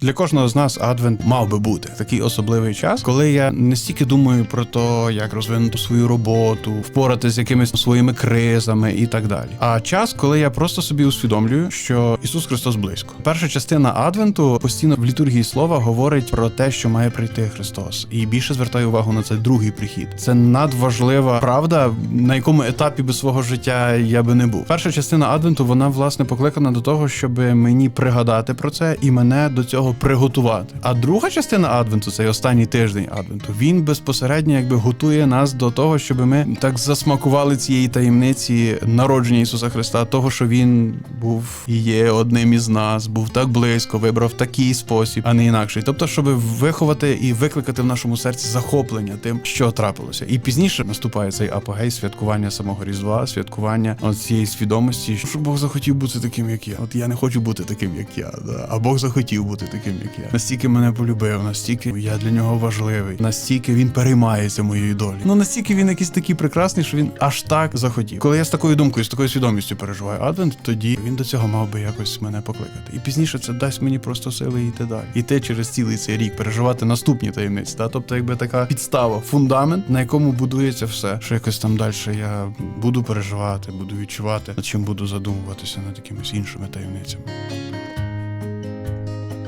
Для кожного з нас адвент мав би бути такий особливий час, коли я не стільки думаю про те, як розвинути свою роботу, впоратися з якимись своїми кризами і так далі. А час, коли я просто собі усвідомлюю, що Ісус Христос близько. Перша частина адвенту постійно в літургії слова говорить про те, що має прийти Христос, і більше звертаю увагу на цей другий прихід. Це надважлива правда, на якому етапі би свого життя я би не був. Перша частина адвенту вона власне покликана до того, щоб мені пригадати про це і мене до цього приготувати. А друга частина адвенту, цей останній тиждень адвенту, він безпосередньо якби готує нас до того, щоб ми так засмакували цієї таємниці народження Ісуса Христа, того, що він був і є одним із нас, був так близько, вибрав такий спосіб, а не інакший. Тобто, щоб виховати і викликати в нашому серці захоплення тим, що трапилося. І пізніше наступає цей апогей святкування самого Різдва, святкування цієї свідомості, що Бог захотів бути таким, як я. От я не хочу бути таким, як я. Да? А Бог захотів бути таким, як я. Настільки мене полюбив, настільки я для нього важливий, настільки він переймається моєю долею. Ну настільки він якийсь такий прекрасний, що він аж так захотів. Коли я з такою думкою, з такою свідомістю переживаю адвент, тоді він до цього мав би якось мене покликати. І пізніше це дасть мені просто сили йти далі. Іти через цілий цей рік, переживати наступні таємниці. Та? Тобто, якби така підстава, фундамент, на якому будується все, що якось там далі я буду переживати, буду відчувати, над чим буду задумуватися над якимись іншими таємницями.